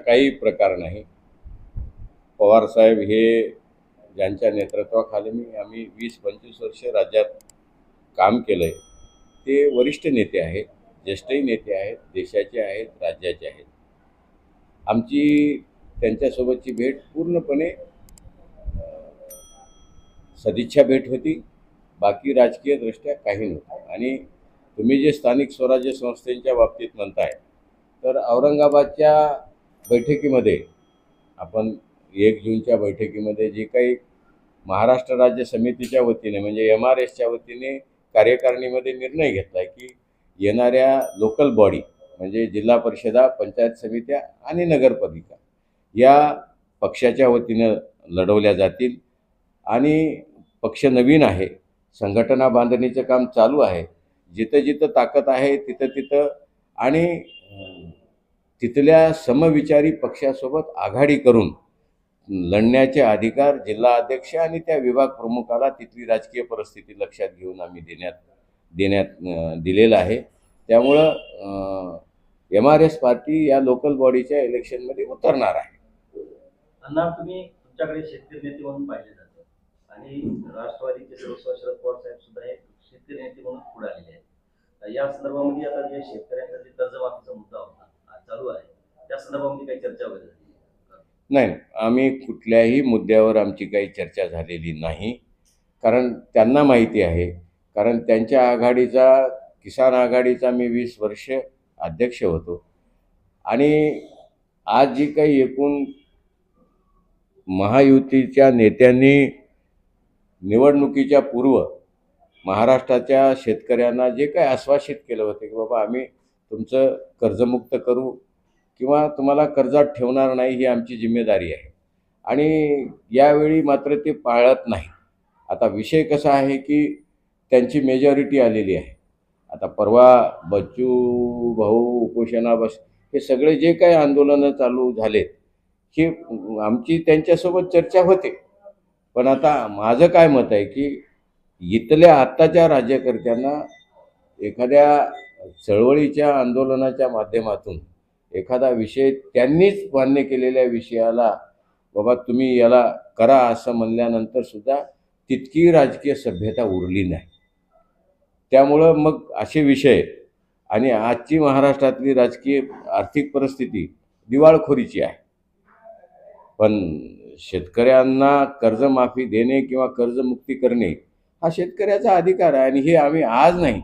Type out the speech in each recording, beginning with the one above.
काही प्रकार नाही. पवार साहेब हे ज्यांच्या नेतृत्वाखाली मी आम्ही वीस पंचवीस वर्ष राज्यात काम केलं आहे ते वरिष्ठ नेते आहेत ज्येष्ठही नेते आहेत देशाचे आहेत राज्याचे आहेत. आमची त्यांच्यासोबतची भेट पूर्णपणे सदिच्छा भेट होती. बाकी राजकीयदृष्ट्या काही नव्हतं. आणि तुम्ही जे स्थानिक स्वराज्य संस्थेच्या बाबतीत म्हणताय तर औरंगाबादच्या बैठकीमध्ये आपण एक जूनच्या बैठकीमध्ये जे काही महाराष्ट्र राज्य समितीच्या वतीने म्हणजे एम आर एसच्या वतीने कार्यकारिणीमध्ये निर्णय घेतला आहे की येणाऱ्या लोकल बॉडी म्हणजे जिल्हा परिषदा पंचायत समित्या आणि नगरपालिका या पक्षाच्या वतीनं लढवल्या जातील. आणि पक्ष नवीन आहे संघटना बांधणीचं काम चालू आहे जिथं जिथं ताकद आहे तिथं तिथं आणि तिथल्या समविचारी पक्षासोबत आघाडी करून लढण्याचे अधिकार जिल्हा अध्यक्ष आणि त्या विभाग प्रमुखाला तिथली राजकीय परिस्थिती लक्षात घेऊन आम्ही देण्यात देण्यात दिलेलं आहे. त्यामुळं एम आर एस पार्टी या लोकल बॉडीच्या इलेक्शनमध्ये उतरणार आहे. अण्णा तुम्ही तुमच्याकडे शेतकरी नेते म्हणून पाहिले जाते. आणि राष्ट्रवादीचे सदस्य शरद पवार साहेब सुद्धा हे शेतकरी नेते म्हणून पुढे आलेले आहेत. या संदर्भामध्ये आता जे शेतकऱ्यांचा जे कर्जमाफीचा मुद्दा होता चालू आहे. त्या संदर्भामध्ये काही चर्चा वगैरे नाही. आम्ही कुठल्याही मुद्द्यावर आमची काही चर्चा झालेली नाही. कारण त्यांना माहिती आहे. कारण त्यांच्या आघाडीचा किसान आघाडीचा मी वीस वर्ष अध्यक्ष होतो. आणि आज जी काही एकूण महायुतीच्या नेत्यांनी निवडणुकीच्या पूर्व महाराष्ट्राच्या शेतकऱ्यांना जे काही आश्वासित केलं होतं की बाबा आम्ही तुमचं कर्जमुक्त करू किंवा तुम्हाला कर्जात ठेवणार नाही ही आमची जिम्मेदारी आहे. आणि यावेळी मात्र ते पाळत नाही आता विषय कसा आहे की त्यांची मेजॉरिटी आलेली आहे. आता परवा बच्चू भाऊ उपोषणा बस हे सगळे जे काही आंदोलनं चालू झालेत हे आमची त्यांच्यासोबत चर्चा होते. पण आता माझं काय मत आहे की इथल्या आत्ताच्या राज्यकर्त्यांना एखाद्या चळवळीच्या आंदोलनाच्या माध्यमातून एखादा विषय त्यांनीच मान्य केलेल्या विषयाला बाबा तुम्ही याला करा असं म्हणल्यानंतर सुद्धा तितकी राजकीय सभ्यता उरली नाही. त्यामुळं मग असे विषय आणि आजची महाराष्ट्रातली राजकीय आर्थिक परिस्थिती दिवाळखोरीची आहे. पण शेतकऱ्यांना कर्जमाफी देणे किंवा कर्जमुक्ती करणे हा शेतकऱ्याचा अधिकार आहे आणि हे आम्ही आज नाही.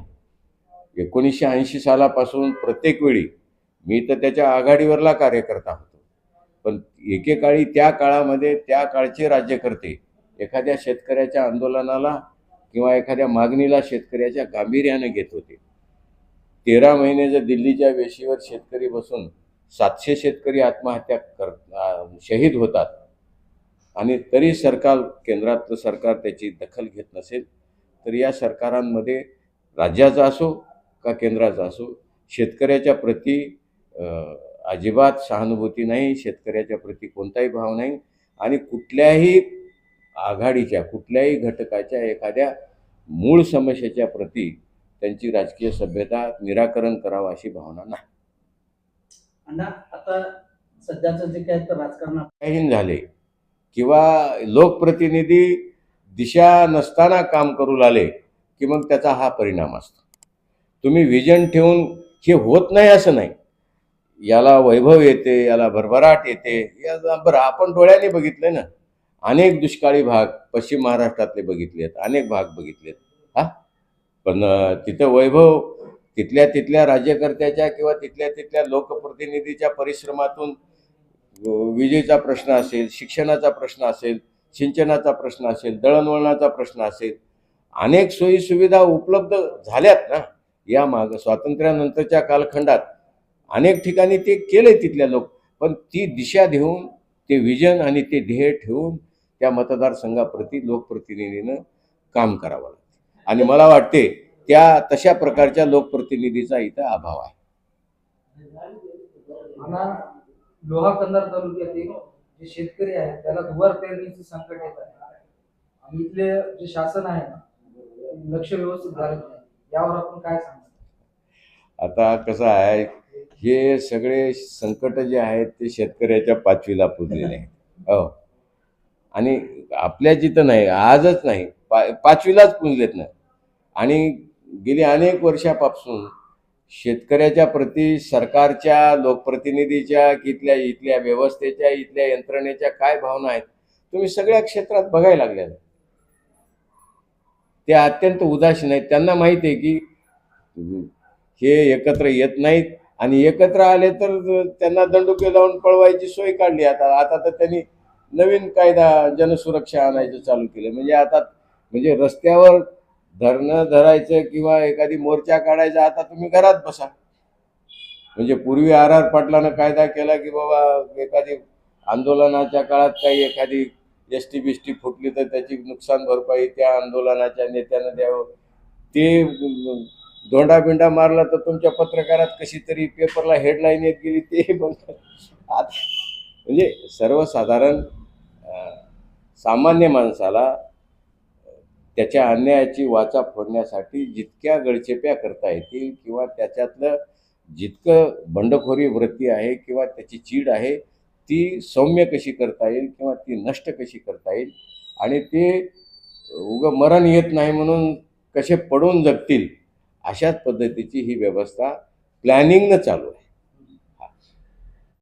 एकोणीसशे ऐंशी सालापासून प्रत्येक वेळी मी तर त्याच्या आघाडीवरला कार्यकर्ता होतो. पण एकेकाळी त्या काळामध्ये त्या काळचे राज्यकर्ते एखाद्या शेतकऱ्याच्या आंदोलनाला किंवा एखाद्या मागणीला शेतकऱ्याच्या गांभीर्याने घेत होते. तेरा महिने जर दिल्लीच्या वेशीवर शेतकरी बसून सातशे शेतकरी आत्महत्या कर शहीद होतात आणि तरी सरकार केंद्रातलं सरकार त्याची दखल घेत नसेल तर या सरकारांमध्ये राज्याचा असो का केंद्राचा असो शेतकऱ्याच्या प्रती अजिबात सहानुभूती नाही शेतकऱ्याच्या प्रती कोणताही भाव नाही आणि कुठल्याही आघाडीच्या कुठल्याही घटकाच्या एखाद्या मूळ समस्येच्या प्रती त्यांची राजकीय सभ्यता निराकरण करावं अशी भावना नाही. आता सध्याचं जे काय तर राजकारण झाले किंवा लोकप्रतिनिधी दिशा नसताना काम करू लागले की मग त्याचा हा परिणाम असतो. तुम्ही विजन ठेवून हे होत नाही असं नाही. याला वैभव येते याला भरभराट येते या बरं आपण डोळ्याने बघितले ना. अनेक दुष्काळी भाग पश्चिम महाराष्ट्रातले बघितलेत अनेक भाग बघितलेत. हा? पण तिथं वैभव तिथल्या तिथल्या राज्यकर्त्याच्या किंवा तिथल्या तिथल्या लोकप्रतिनिधीच्या परिश्रमातून विजेचा प्रश्न असेल शिक्षणाचा प्रश्न असेल सिंचनाचा प्रश्न असेल दळणवळणाचा प्रश्न असेल अनेक सोयीसुविधा उपलब्ध झाल्यात ना. या माग स्वातंत्र्यानंतरच्या कालखंडात अनेक ठिकाणी ते केले तिथल्या लोक पण ती दिशा देऊन ते विजन आणि ते ध्येय ठेवून त्या मतदारसंघाप्रती लोकप्रतिनिधीनं काम करावं लागतं. आणि मला वाटते त्या तशा प्रकारच्या लोकप्रतिनिधीचा इथं अभाव आहे. मला लोहा कंधार तालुक्यातील जे शेतकरी आहेत त्याला दुवार पेरणीचे संकट येत आहे. आणि इथले जे शासन आहे ना लक्ष व्यवस्थित झालं यावर आपण काय सांगतो आता कसं आहे हे सगळे संकट जे आहेत ते शेतकऱ्याच्या पाचवीला पुजलेले आहेत. हो. आणि आपल्या जिथं नाही आजच नाही पा पाचवीलाच पुजलेत ना. आणि गेली अनेक वर्षापासून शेतकऱ्याच्या प्रती सरकारच्या लोकप्रतिनिधीच्या इथल्या इथल्या व्यवस्थेच्या इथल्या यंत्रणेच्या काय भावना आहेत तुम्ही सगळ्या क्षेत्रात बघायला लागल्या ते अत्यंत उदासीन आहेत. त्यांना माहिती आहे की हे एकत्र येत नाहीत आणि एकत्र आले तर त्यांना दंडुके लावून पळवायची सोय काढली. आता आता तर त्यांनी नवीन कायदा जनसुरक्षा आणायचं चालू केलं. म्हणजे आता म्हणजे रस्त्यावर धरणं धरायचं किंवा एखादी मोर्चा काढायचा आता तुम्ही घरात बसा. म्हणजे पूर्वी आर आर पाटलानं कायदा केला की बाबा एखादी आंदोलनाच्या काळात काही एखादी एस टी बिस्टी फुटली तर त्याची नुकसान भरपाई त्या आंदोलनाच्या नेत्यानं द्यावं. ते धोंडाबिंडा मारला तर तुमच्या पत्रकारात कशी तरी पेपरला हेडलाईन येत गेली ते बंद आता म्हणजे सर्वसाधारण सामान्य माणसाला त्याच्या अन्यायाची वाचा फोडण्यासाठी जितक्या गळचेप्या करता येतील किंवा त्याच्यातलं जितकं बंडखोरी वृत्ती आहे किंवा त्याची चीड आहे ती सौम्य कशी करता येईल किंवा ती नष्ट कशी करता येईल आणि ते उगं मरण येत नाही म्हणून कसे पडून जगतील अशाच पद्धतीची ही व्यवस्था प्लॅनिंगनं चालू आहे.